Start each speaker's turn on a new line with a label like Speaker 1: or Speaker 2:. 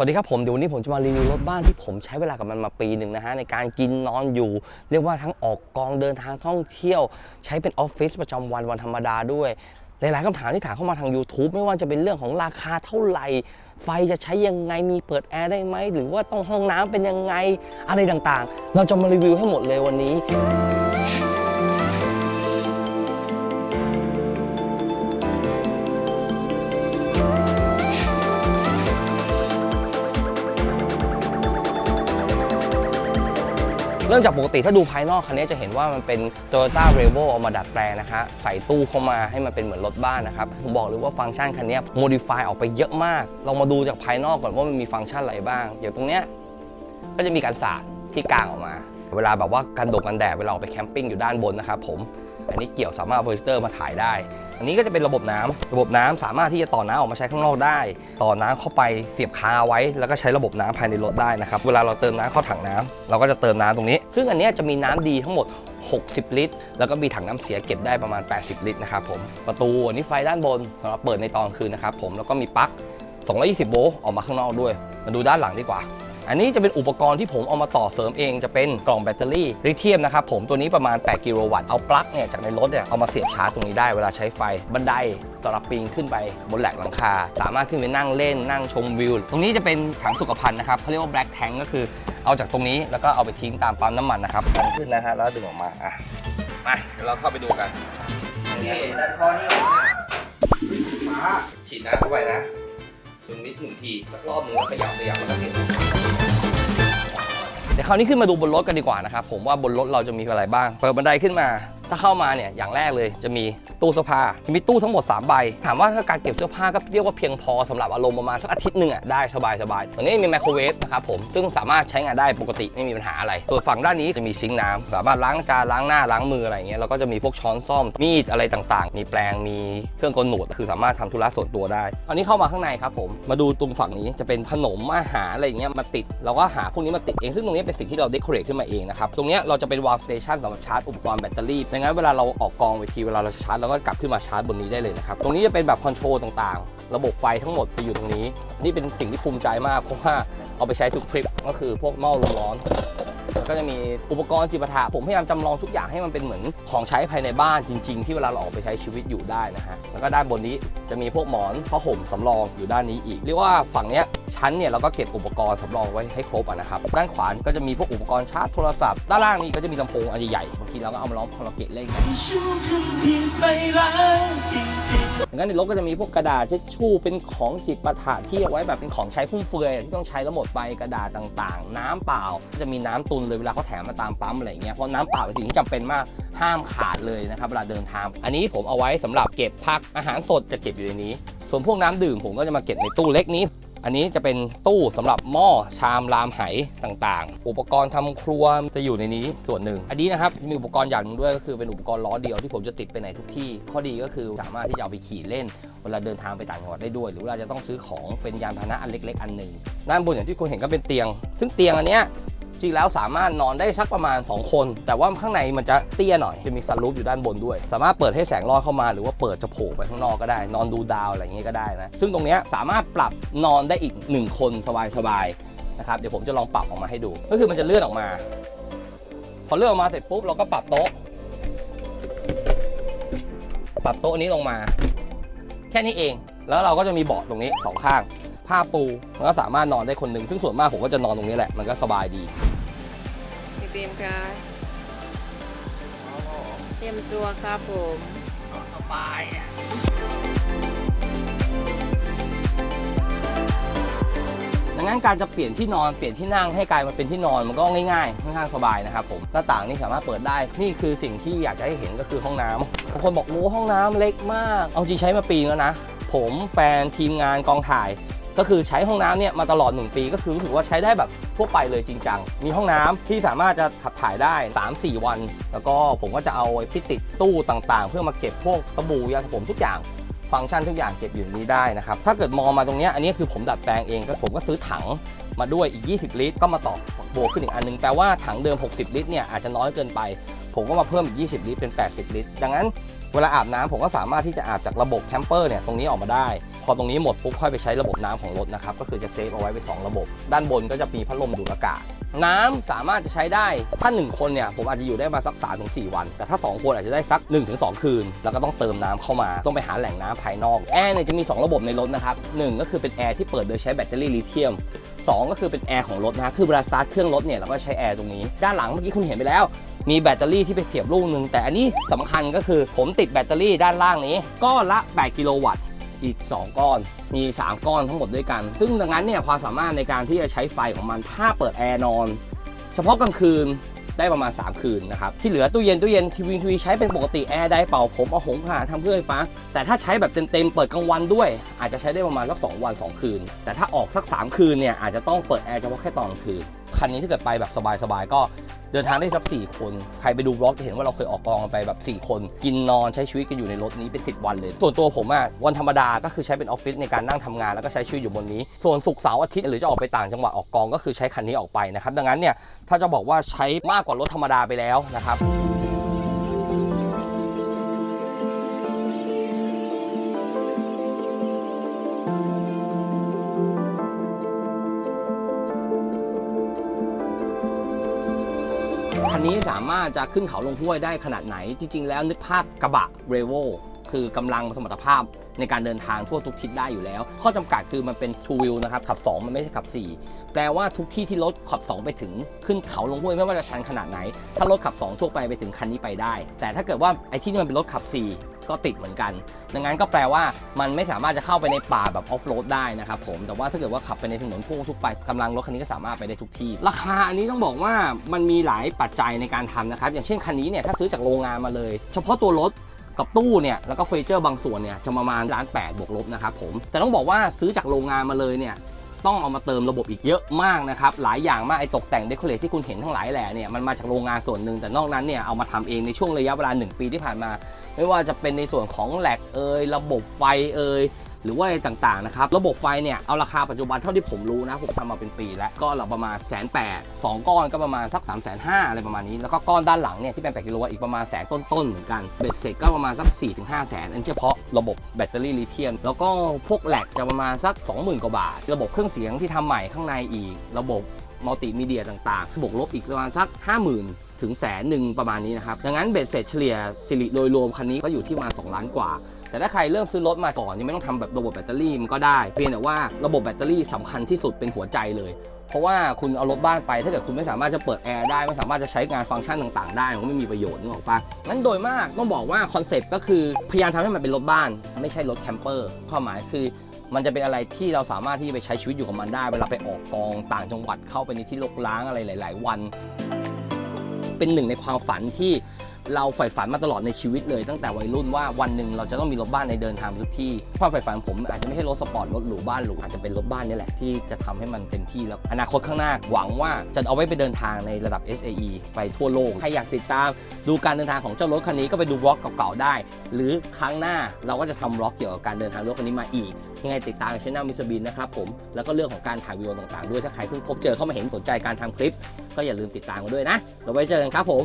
Speaker 1: สวัสดีครับผมเดี๋ยววันนี้ผมจะมารีวิวรถบ้านที่ผมใช้เวลากับมันมาปีหนึ่งนะฮะในการกินนอนอยู่ เรียกว่าทั้งออกกองเดินทางท่องเที่ยว ใช้เป็นออฟฟิศประจำวันวันธรรมดาด้วย หลายๆคำถามที่ถามเข้ามาทาง YouTube ไม่ว่าจะเป็นเรื่องของราคาเท่าไหร่ ไฟจะใช้ยังไงมีเปิดแอร์ได้ไหม หรือว่าต้องห้องน้ำเป็นยังไงอะไรต่างๆ เราจะมารีวิวให้หมดเลยวันนี้ เริ่มจากปกติถ้าดูภายนอกคันนี้จะเห็นว่ามันเป็น Toyota r e v o เอามาดัดแปลงนะคะ ใส่ตู้เข้ามาให้มันเป็นเหมือนรถบ้านนะครับ ผมบอกเลยว่าฟังก์ชันคันนี้ modify ออกไปเยอะมากลองมาดูจากภายนอกก่อนว่ามันมีฟังก์ชันอะไรบ้าง อย่างตรงเนี้ยก็จะมีการสาดที่กลางออกมา เวลาแบบว่ากันดกกันแดดเวลาออกไปแคมปิ้งอยู่ด้านบนนะครับผม อันนี้เกี่ยวสามารถเอาโปรเจคเตอร์มาถ่ายได้ อันนี้ก็จะเป็นระบบน้ำระบบน้ำสามารถที่จะต่อน้ำออกมาใช้ข้างนอกได้ ต่อน้ำเข้าไปเสียบคาไว้ แล้วก็ใช้ระบบน้ำภายในรถได้นะครับเวลาเราเติมน้ำเข้าถังน้ำเราก็จะเติมน้ำตรงนี้ ซึ่งอันนี้จะมีน้ำดีทั้งหมด 60 ลิตร แล้วก็มีถังน้ำเสียเก็บได้ประมาณ 80 ลิตรนะครับผมประตูอันนี้ไฟด้านบนสำหรับเปิดในตอนคืนนะครับผมแล้วก็มีปลั๊ก220 โวลต์ออกมาข้างนอกด้วย มาดูด้านหลังดีกว่า อันนี้จะเป็นอุปกรณ์ที่ผมเอามาต่อเสริมเองจะเป็นกล่องแบตเตอรี่ลิเธียมนะครับผมตัวนี้ประมาณ 8 กิโลวัตต์ เอาปลั๊กเนี่ยจากในรถเนี่ยเอามาเสียบชาร์จตรงนี้ได้เวลาใช้ไฟ บันไดสำหรับปีนขึ้นไปบนแหลกหลังคา สามารถขึ้นไปนั่งเล่นนั่งชมวิว ตรงนี้จะเป็นถังสุขภัณฑ์นะครับเขาเรียกว่า black tank ก็คือเอาจากตรงนี้แล้วก็เอาไปทิ้งตามปั๊มน้ำมันนะครับดันขึ้นนะฮะแล้วดึงออกมาอะมาเดี๋ยวเราเข้าไปดูกันนี่ด้านคอนี่ออกมาฉีดน้ำเข้าไปนะ ตรงนิดหนึ่งทีแล้วรอบนึงแล้วขยับขยับแล้วก็เก็นเดี๋ยวคราวนี้ขึ้นมาดูบนรถกันดีกว่านะครับผมว่าบนรถเราจะมีอะไรบ้าง เปิดบันไดขึ้นมา ถ้าเข้ามาเนี่ยอย่างแรกเลยจะมีตู้เสื้อผ้ามีตู้ทั้งหมด 3 ใบ ถามว่าถ้าการเก็บเสื้อผ้าก็เรียกว่าเพียงพอสำหรับอารมณ์ประมาณสักอาทิตย์หนึ่งอะได้สบายสบายตรงนี้มีไมโครเวฟนะครับผมซึ่งสามารถใช้งานได้ปกติไม่มีปัญหาอะไรส่วนฝั่งด้านนี้จะมีซิงค์น้ำสามารถล้างจานล้างหน้าล้างมืออะไรเงี้ยแล้วก็จะมีพวกช้อนซ่อมมีดอะไรต่างๆ มีแปรงมีเครื่องกลหนวดคือสามารถทำธุระส่วนตัวได้ อันนี้เข้ามาข้างในครับผมมาดูตรงฝั่งนี้จะเป็นขนมอาหารอะไรเงี้ยมาติดเราก็หาพวกนี้มาติดเองซึ่งตรงนี้เป็นสิ่งที่เราเดคอเรทขึ้นมาเองนะครับตรงนี้เราจะเป็นวาล์วสเตชันสำหรับชาร์จอุปกรณ์แบตเตอรี่ดังนั้นเวลาเราออกกองเวทีเวลาเราชาร์จเราก็กลับขึ้นมาชาร์จบนนี้ได้เลยนะครับ ตรงนี้จะเป็นแบบคอนโทรลต่างๆ ระบบไฟทั้งหมดไปอยู่ตรงนี้ นี่เป็นสิ่งที่ภูมิใจมากเพราะว่าเอาไปใช้ทุกทริปก็คือพวกหม้อลมร้อน ก็จะมีอุปกรณ์จิปาถะผมพยายามจำลองทุกอย่างให้มันเป็นเหมือนของใช้ภายในบ้านจริง ๆ ที่เวลาเราออกไปใช้ชีวิตอยู่ได้นะฮะแล้วก็ด้านบนนี้จะมีพวกหมอนผ้าห่มสำรองอยู่ด้านนี้อีกเรียกว่าฝั่งเนี้ยชั้นเนี่ยเราก็เก็บอุปกรณ์สำรองไว้ให้ครบอะนะครับด้านขวาก็จะมีพวกอุปกรณ์ชาร์จโทรศัพท์ด้านล่างนี้ก็จะมีลำโพงอันใหญ่ๆบางทีเราก็เอามาร้องคาราโอเกะเล่นกันงั้นในรถก็จะมีพวกกระดาษเช็ดชู่เป็นของจิตประถะที่เอาไว้แบบเป็นของใช้ฟุ่มเฟือยที่ต้องใช้แล้วหมดไปกระดาษต่างๆ น้ำเปล่าก็จะมีน้ำตุนเลยเวลาเขาแถมมาตามปั๊มอะไรอย่างเงี้ยเพราะน้ำเปล่าเป็นสิ่งที่จำเป็นมากห้ามขาดเลยนะครับเวลาเดินทาง อันนี้ผมเอาไว้สำหรับเก็บพักอาหารสดจะเก็บอยู่ในนี้ ส่วนพวกน้ำดื่มผมก็จะมาเก็บในตู้เล็กนี้ อันนี้จะเป็นตู้สำหรับหม้อชามรามไหต่างๆ อุปกรณ์ทำครัวจะอยู่ในนี้ส่วนหนึ่ง อันนี้นะครับมีอุปกรณ์อย่างหนึงด้วยก็คือเป็นอุปกรณ์ล้อเดียวที่ผมจะติดไปไหนทุกที่ ข้อดีก็คือสามารถที่จะเอาไปขี่เล่นเวลาเดินทางไปต่างจังหวัดได้ด้วย หรือเวลาจะต้องซื้อของเป็นยานพาหนะอันเล็ก ๆ อันหนึ่งด้านบนอย่างที่คุณเห็นก็เป็นเตียง ซึ่งเตียงอันเนี้ย จริงแล้วสามารถนอนได้สักประมาณ 2 คน แต่ว่าข้างในมันจะเตี้ยหน่อย จะมีซันรูฟอยู่ด้านบนด้วย สามารถเปิดให้แสงลอดเข้ามาหรือว่าเปิดจะโผล่ไปข้างนอกก็ได้ นอนดูดาวอะไรอย่างเงี้ยก็ได้นะ ซึ่งตรงเนี้ยสามารถปรับนอนได้อีก 1 คนสบายๆนะครับ เดี๋ยวผมจะลองปรับออกมาให้ดู ก็คือมันจะเลื่อนออกมา พอเลื่อนออกมาเสร็จปุ๊บเราก็ปรับโต๊ะ ปรับโต๊ะนี้ลงมา แค่นี้เอง แล้วเราก็จะมีเบาะตรงนี้สองข้าง ผ้าปูมันก็สามารถนอนได้คนหนึ่งซึ่งส่วนมากผมก็จะนอนตรงนี้แหละมันก็สบายดี
Speaker 2: พี่บีมครับเตรียมตัวครับผม
Speaker 1: สบายอะดังนั้นการจะเปลี่ยนที่นอนเปลี่ยนที่นั่งให้กลายมาเป็นที่นอนมันก็ง่ายๆค่อนข้างสบายนะครับผมหน้าต่างนี่สามารถเปิดได้ นี่คือสิ่งที่อยากจะให้เห็นก็คือห้องน้ำบางคนบอกโอ้ห้องน้ำเล็กมาก เอาจริงใช้มาปีนึงแล้วนะ ผมแฟนทีมงานกองถ่าย ก็คือใช้ห้องน้ำเนี่ยมาตลอด 1 ปี ก็คือรู้สึกว่าใช้ได้แบบทั่วไปเลยจริงจัง มีห้องน้ำที่สามารถจะขับถ่ายได้ 3-4 วัน แล้วก็ผมก็จะเอาไอ้ที่ติดตู้ต่างๆ เพื่อมาเก็บพวกสบู่ยาสระผมทุกอย่างฟังก์ชันทุกอย่างเก็บอยู่นี้ได้นะครับ ถ้าเกิดมองมาตรงนี้อันนี้คือผมดัดแปลงเองก็ผมก็ซื้อถังมาด้วยอีก 20 ลิตร ก็มาต่อบวกขึ้นอีกอันนึงแปลว่าถังเดิม 60 ลิตรเนี่ยอาจจะน้อยเกินไป ผมก็มาเพิ่มอีก 20 ลิตรเป็น 80 ลิตร ดังนั้นเวลาอาบน้ำผมก็สามารถที่จะอาบจากระบบแคมเปอร์เนี่ยตรงนี้ออกมาได้ พอตรงนี้หมดปุ๊บค่อยไปใช้ระบบน้ำของรถนะครับ ก็คือจะเซฟเอาไว้เป็นสองระบบ ด้านบนก็จะมีพัดลมดูดอากาศ น้ำสามารถจะใช้ได้ถ้า 1 คนเนี่ยผมอาจจะอยู่ได้มาสัก3ถึง4วัน แต่ถ้า 2 คนอาจจะได้สัก 1-2 คืน แล้วก็ต้องเติมน้ำเข้ามา ต้องไปหาแหล่งน้ำภายนอกแอร์เนี่ยจะมี 2 ระบบในรถนะครับหนึ่งก็คือเป็นแอร์ที่เปิดโดยใช้แบตเตอรี่ลิเธียม2ก็คือเป็นแอร์ของรถนะฮะคือเวลาสตาร์ทเครื่องรถเนี่ยเราก็ใช้แอร์ตรงนี้ด้านหลังเมื่อกี้คุณเห็นไปแล้ว มีแบตเตอรี่ที่ไปเสียบลูกหนึ่งแต่อันนี้สำคัญก็คือผมติดแบตเตอรี่ด้านล่างนี้ก้อนละ 8 กิโลวัตต์อีก 2 ก้อน มี 3 ก้อนทั้งหมดด้วยกัน ซึ่งดังนั้นเนี่ยความสามารถในการที่จะใช้ไฟของมันถ้าเปิดแอร์นอน เฉพาะกลางคืนได้ประมาณ 3 คืนนะครับ ที่เหลือตู้เย็นตู้เย็นทีวีทีวีใช้เป็นปกติแอร์ได้เป่าผมเอาหงผ่าทำเพื่อไฟฟ้า แต่ถ้าใช้แบบเต็มๆเปิดกลางวันด้วย อาจจะใช้ได้ประมาณสัก2วัน 2 คืน แต่ถ้าออกสัก 3 คืนเนี่ยอาจจะต้องเปิดแอร์เฉพาะแค่ตอนกลางคืนคันนี้ถ้าเกิดไปแบบสบายๆก็ เดินทางได้สัก4คน ใครไปดูบล็อกจะเห็นว่าเราเคยออกกองกันไปแบบ 4 คน กินนอนใช้ชีวิตกันอยู่ในรถนี้เป็น 10 วันเลย ส่วนตัวผมอะวันธรรมดาก็คือใช้เป็นออฟฟิศในการนั่งทำงานแล้วก็ใช้ชีวิตอยู่บนนี้ ส่วนศุกร์เสาร์อาทิตย์หรือจะออกไปต่างจังหวัดออกกองก็คือใช้คันนี้ออกไปนะครับดังนั้นเนี่ยถ้าจะบอกว่าใช้มากกว่ารถธรรมดาไปแล้วนะครับ คันนี้สามารถจะขึ้นเขาลงห้วยได้ขนาดไหน จริง ๆ แล้วนึกภาพกระบะเรโวคือกำลังสมรรถภาพในการเดินทางทั่วทุกทิศได้อยู่แล้ว ข้อจำกัดคือมันเป็น two wheel นะครับ ขับ 2 มันไม่ใช่ขับ 4 แปลว่าทุกที่ที่รถขับ 2 ไปถึงขึ้นเขาลงห้วยไม่ว่าจะชันขนาดไหน ถ้ารถขับ 2 ทั่วไปไปถึงคันนี้ไปได้ แต่ถ้าเกิดว่าไอ้ที่นี่มันเป็นรถขับ 4 ก็ติดเหมือนกัน ดังนั้นก็แปลว่ามันไม่สามารถจะเข้าไปในป่าแบบออฟโรดได้นะครับผม แต่ว่าถ้าเกิดว่าขับไปในถนนทั่วทุกไปกำลังรถคันนี้ก็สามารถไปได้ทุกที่ ราคาอันนี้ต้องบอกว่ามันมีหลายปัจจัยในการทำนะครับ อย่างเช่นคันนี้เนี่ยถ้าซื้อจากโรงงานมาเลย เฉพาะตัวรถกับตู้เนี่ยแล้วก็เฟอร์เจอร์บางส่วนเนี่ยจะประมาณล้านแปดบวกลบนะครับผมแต่ต้องบอกว่าซื้อจากโรงงานมาเลยเนี่ย ต้องเอามาเติมระบบอีกเยอะมากนะครับ หลายอย่างมากไอ้ตกแต่งเดคอเรทที่คุณเห็นทั้งหลายแหล่เนี่ยมันมาจากโรงงานส่วนหนึ่งแต่นอกนั้นเนี่ยเอามาทำเองในช่วงระยะเวลา 1 ปีที่ผ่านมา ไม่ว่าจะเป็นในส่วนของแหลกเอยระบบไฟเอย หรือว่าอะไรต่างๆนะครับ ระบบไฟเนี่ยเอาราคาปัจจุบันเท่าที่ผมรู้นะ ผมทำมาเป็นปีแล้วก็เราประมาณแสนแปดสองก้อนก็ประมาณสัก3ามแสนห้าอะไรประมาณนี้ แล้วก็ก้อนด้านหลังเนี่ยที่เป็น8กิโลวัตต์อีกประมาณแสนต้นๆเหมือนกันเบ็ดเสร็จก็ประมาณสัก4ี่ถึงห้าแสนอันเฉพาะระบบแบตเตอรี่ลิเธียมแล้วก็พวกแหลกจะประมาณสัก 20,000กว่าบาท ระบบเครื่องเสียงที่ทำใหม่ข้างในอีก ระบบมัลติมีเดียต่างๆบวกลบอีกประมาณสัก 50,000 ถึงแสนหนึ่งประมาณนี้นะครับ ดังนั้นเบ็ดเสร็จเฉลี่ยสิริโดยรวมคันนี้ก็อยู่ที่ประมาณ2ล้านกว่า แต่ถ้าใครเริ่มซื้อรถมาก่อนยังไม่ต้องทำแบบระบบแบตเตอรี่มันก็ได้ เพียงแต่ว่าระบบแบตเตอรี่สำคัญที่สุดเป็นหัวใจเลย เพราะว่าคุณเอารถบ้านไปถ้าเกิดคุณไม่สามารถจะเปิดแอร์ได้ไม่สามารถจะใช้งานฟังก์ชันต่างๆ ได้มันก็ไม่มีประโยชน์นึกออกปะงั้นโดยมากต้องบอกว่าคอนเซปต์ก็คือพยายามทำให้มันเป็นรถบ้าน ไม่ใช่รถแคมเปอร์ความหมายคือมันจะเป็นอะไรที่เราสามารถที่จะไปใช้ชีวิตอยู่กับมันได้เวลาไปออกกองต่างจังหวัดเข้าไปในที่รกร้างอะไรหลาย ๆ วัน เป็นหนึ่งในความฝันที่ เราใฝ่ฝันมาตลอดในชีวิตเลยตั้งแต่วัยรุ่นว่าวันหนึ่งเราจะต้องมีรถบ้านในเดินทางทุกที่ ความใฝ่ฝันผมอาจจะไม่ใช่รถสปอร์ตรถหรูบ้านหรูอาจจะเป็นรถบ้านนี่แหละที่จะทำให้มันเต็มที่แล้วอนาคตข้างหน้าหวังว่าจะเอาไว้ไปเดินทางในระดับ SAE ไปทั่วโลกใครอยากติดตามดูการเดินทางของเจ้ารถคันนี้ก็ไปดูบล็อกเก่าๆได้ หรือครั้งหน้าเราก็จะทำบล็อกเกี่ยวกับการเดินทางรถคันนี้มาอีกยังไงติดตามช่องมิสบินนะครับผมแล้วก็เรื่องของการถ่ายวิดีโอต่างๆ ด้วยถ้าใครเพิ่งพบเจอเข้ามาเห็นสนใจการทำคลิป ก็อย่าลืมติดตามกันด้วยนะเราไว้เจอกันครับผม